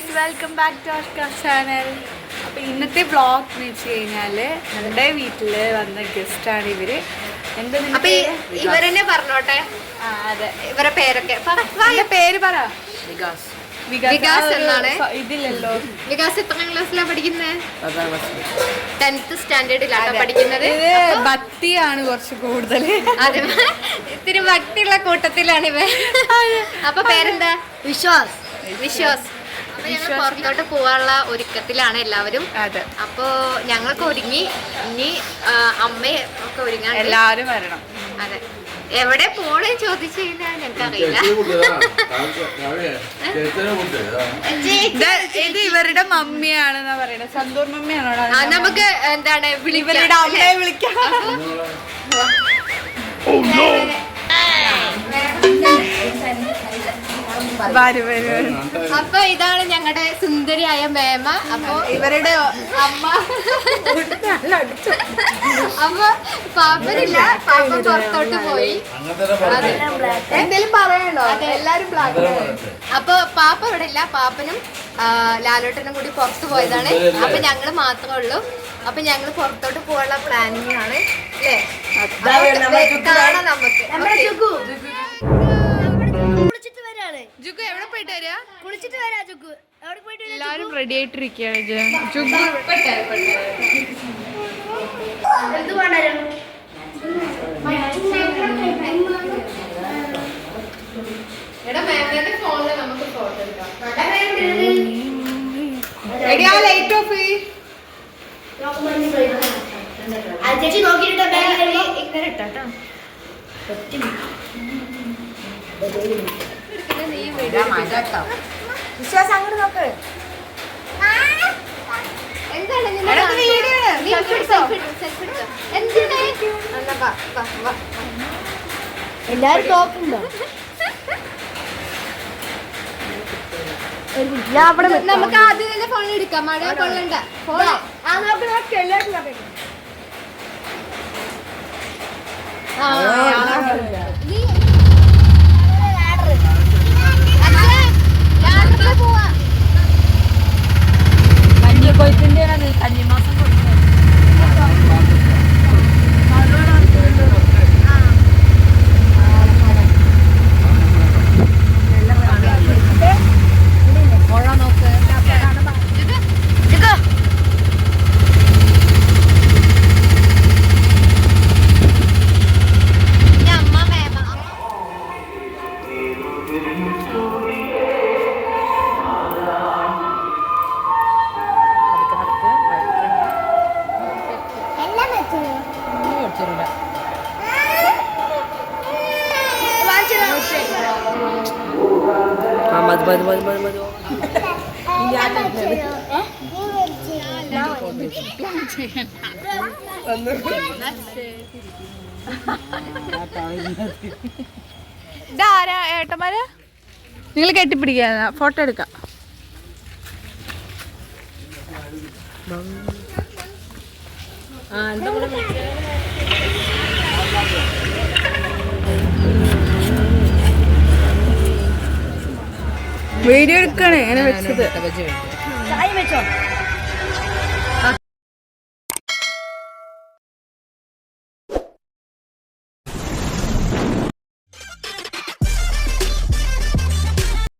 Back to our channel അപ്പോൾ ഇന്നത്തെ blog എന്ന് വെച്ച് കഴിഞ്ഞാൽ ഞങ്ങളുടെ വീട്ടിൽ വന്ന ഗസ്റ്റാണ് ഇവർ. എന്താ അപ്പൊ? ഇവരെന്നെ പറഞ്ഞോട്ടെ? ആ അതെ. ഇവരെ പേരൊക്കെ. പറ, വാ. പേര് പറ. വികാസ്. വികാസ്. ആ ഒരു എന്നാണ്. ഇതില്ലല്ലോ. വികാസ് എത്രാം ക്ലാസ്സിലാണ് പഠിക്കുന്നത് ടെൻത്ത് സ്റ്റാൻഡേർഡിലാണ് പഠിക്കുന്നത്. ഇത് ഭക്തിയാണ് കുറച്ച് കൂടുതൽ അതെ. ഇത്തിരി ഭക്തിയുള്ള കൂട്ടത്തിലാണ് ഇവ അപ്പൊ പേരെന്താ? വിശ്വാസ്. വിശ്വാസ്. പുറത്തോട്ട് പോവാനുള്ള ഒരുക്കത്തിലാണ് എല്ലാവരും. അതെ. അപ്പോ ഞങ്ങൾക്ക് ഒരുങ്ങി ഇനി അമ്മയെ ഒക്കെ ഒരുങ്ങാൻ എല്ലാവരും വരണം. അതെ. എവിടെ പോണേ ചോദിച്ചു കഴിഞ്ഞാൽ ഞങ്ങൾക്ക് അറിയില്ല ഇത് ഇത് ഇവരുടെ മമ്മിയാണെന്നാ പറയുന്നത് സന്തൂർ മമ്മിയാണോ? ആ, നമുക്ക് എന്താണ് ഇവരുടെ വിളിക്കാം അമ്മയെ വിളിക്കാം. വരും വരും. വരും അപ്പൊ ഇതാണ് ഞങ്ങളുടെ സുന്ദരിയായ മേമ. അപ്പൊ ഇവരുടെ അമ്മ. അമ്മ പാപ്പനില്ല. പാപ്പ പുറത്തോട്ട് പോയി. എന്തെങ്കിലും എന്തേലും പറയണോ എല്ലാരും ബ്ലാക്ക് അപ്പൊ പാപ്പ ഇവിടെ ഇല്ല പാപ്പനും ലാലോട്ടനും കൂടി പുറത്തു പോയതാണ്. അപ്പൊ ഞങ്ങൾ മാത്രമേ ഉള്ളൂ അപ്പൊ ഞങ്ങൾ പുറത്തോട്ട് പോകാനുള്ള പ്ലാനിങ് ആണ്. അല്ലേ? കാണാം നമുക്ക്? എവിടെ കുളിച്ചിട്ട് വരാ ചുക്കു എവിടെ പോയിട്ട് വരാ? എല്ലാരും റെഡി ആയിട്ടിരിക്കുകയാണ് ജുഗു. എന്ത് ആ ചേച്ചി നോക്കിയിട്ട് ഇങ്ങനെ ഇട്ടാട്ടോ വിശ്വാസം അങ്ങോട്ട് നോക്ക്. എല്ലാരും നമുക്ക് ആദ്യം തന്നെ ഫോൺ എടുക്കാം. മഴ കൊള്ളണ്ട ഫോൺ ആ നോക്ക് നോക്ക് എല്ലാവരും മതി മതി മതി മതി മതി ഇതാരാ ഏട്ടന്മാര്? നിങ്ങൾ കെട്ടിപ്പിടിക്കാ ഫോട്ടോ എടുക്കാം. വീഡിയോ എടുക്കണേ അങ്ങനെ വെച്ചത്. വെച്ചോ